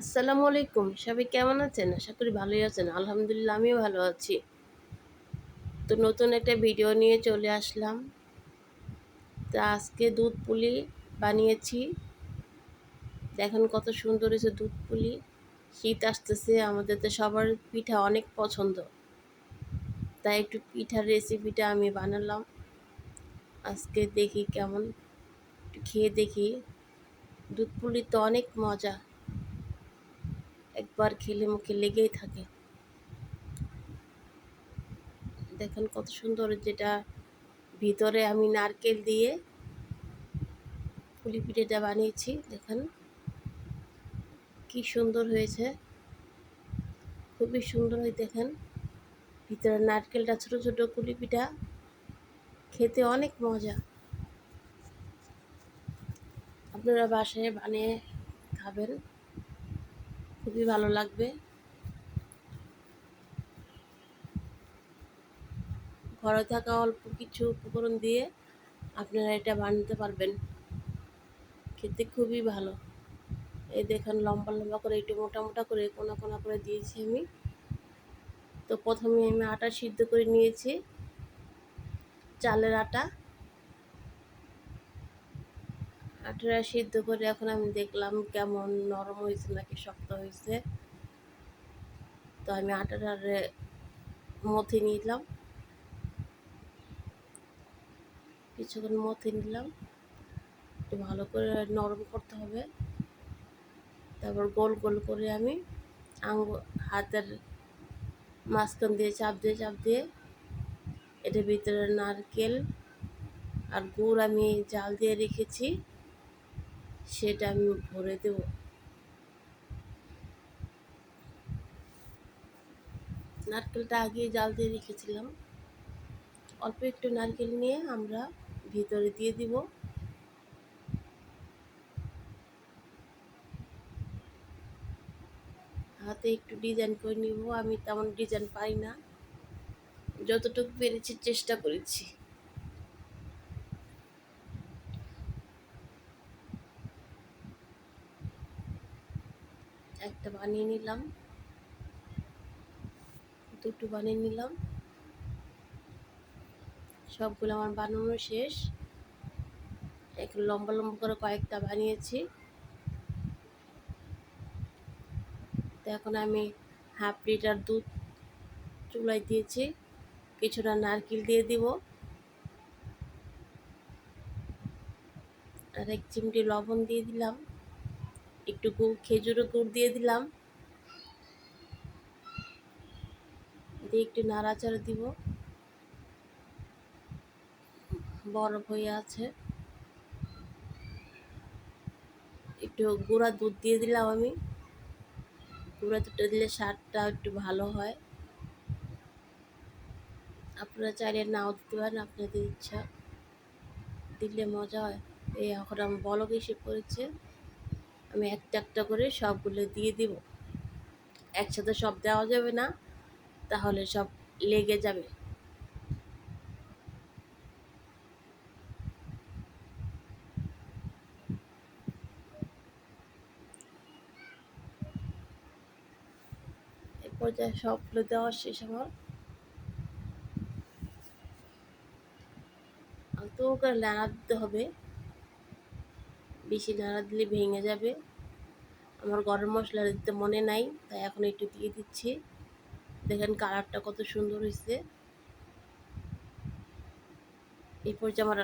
আসসালামু আলাইকুম। সবাই কেমন আছেন? আশা করি ভালোই আছেন। আলহামদুলিল্লাহ, আমিও ভালো আছি। তো নতুন একটা ভিডিও নিয়ে চলে আসলাম। তো আজকে দুধ পুলি বানিয়েছি। দেখেন কত সুন্দর হয়েছে দুধ পুলি। শীত আসতেছে, আমাদের তো সবার পিঠা অনেক পছন্দ। তাই একটু পিঠার রেসিপিটা আমি বানালাম। আজকে দেখি কেমন। একটু খেয়ে দেখি। দুধ পুলি তো অনেক মজা। একবার খেলে মুখে লেগেই থাকে। দেখেন কত সুন্দর যেটা ভিতরে আমি নারকেল দিয়ে পুলি পিঠেটা বানিয়েছি, দেখেন। কি সুন্দর হয়েছে। খুবই সুন্দর হয়ে, দেখেন। ভিতরে নারকেলটা ছোট ছোট কুলি পিঠা। খেতে অনেক মজা। আপনারা বাসায় বানিয়ে খাবেন। খুবই ভালো লাগবে। ঘরে থাকা অল্প কিছু উপকরণ দিয়ে আপনারা এটা বানাতে পারবেন। খেতে খুবই ভালো। এই দেখেন লম্বা লম্বা করে, একটু মোটা মোটা করে, কোনা কোনা করে দিয়েছি আমি। তো প্রথমে আমি আটা সিদ্ধ করে নিয়েছি। চালের আটা। আটাটা সিদ্ধ করে এখন আমি দেখলাম কেমন নরম হয়েছে নাকি শক্ত হয়েছে। তো আমি আটাটার মথে নিলাম। কিছুক্ষণ মথে নিলাম। একটু ভালো করে নরম করতে হবে। তারপর গোল গোল করে আমি আঙ্গ হাতের মাঝখান দিয়ে চাপ দিয়ে চাপ দিয়ে এটার ভিতরে নারকেল আর গুড় আমি জাল দিয়ে রেখেছি। সেটা আমি ভরে দেব। নারকেলটা আগে জাল দিয়ে রেখেছিলাম। অল্প একটু নারকেল নিয়ে আমরা ভিতরে দিয়ে দিব। হাতে একটু ডিজাইন করে নিব, আমি তেমন ডিজাইন পাই না। যতটুকু পেরেছি চেষ্টা করেছি। একটা বানিয়ে নিলাম। দুটো বানিয়ে নিলাম। সবগুলো আমার বানানো শেষ। একটু লম্বা লম্বা করে কয়েকটা বানিয়েছি। তো এখন আমি হাফ লিটার দুধ চুলাই দিয়েছি। কিছুটা নারকেল দিয়ে দিব। আর এক চিমটি লবণ দিয়ে দিলাম। একটু গুড় খেজুরের গুড় দিয়ে দিলাম। দিয়ে একটু নাড়াচাড়া দিব। বরফ হয়ে আছে। একটু গুঁড়া দুধ দিয়ে দিলাম আমি। গুঁড়া দুধটা দিলে স্বাদটা একটু ভালো হয়। আপনারা চাইলে নাও দিতে পারেন, আপনাদের ইচ্ছা। দিলে মজা হয়। এই এখন আমি বলক এসে পড়েছে। আমি একটা একটা করে সবগুলো দিয়ে দিব। একসাথে সব দেওয়া যাবে না, তাহলে সব লেগে যাবে। পর্যায়ে সবগুলো দেওয়া শেষ আমার। তো করে নাড়া দিতে হবে। বেশি নাড়া দিলে ভেঙে যাবে। আমার গরম মশলা দিতে মনে নাই, তাই এখন একটু দিয়ে দিচ্ছি। দেখেন কালারটা কত সুন্দর হয়েছে এরপর যে আমার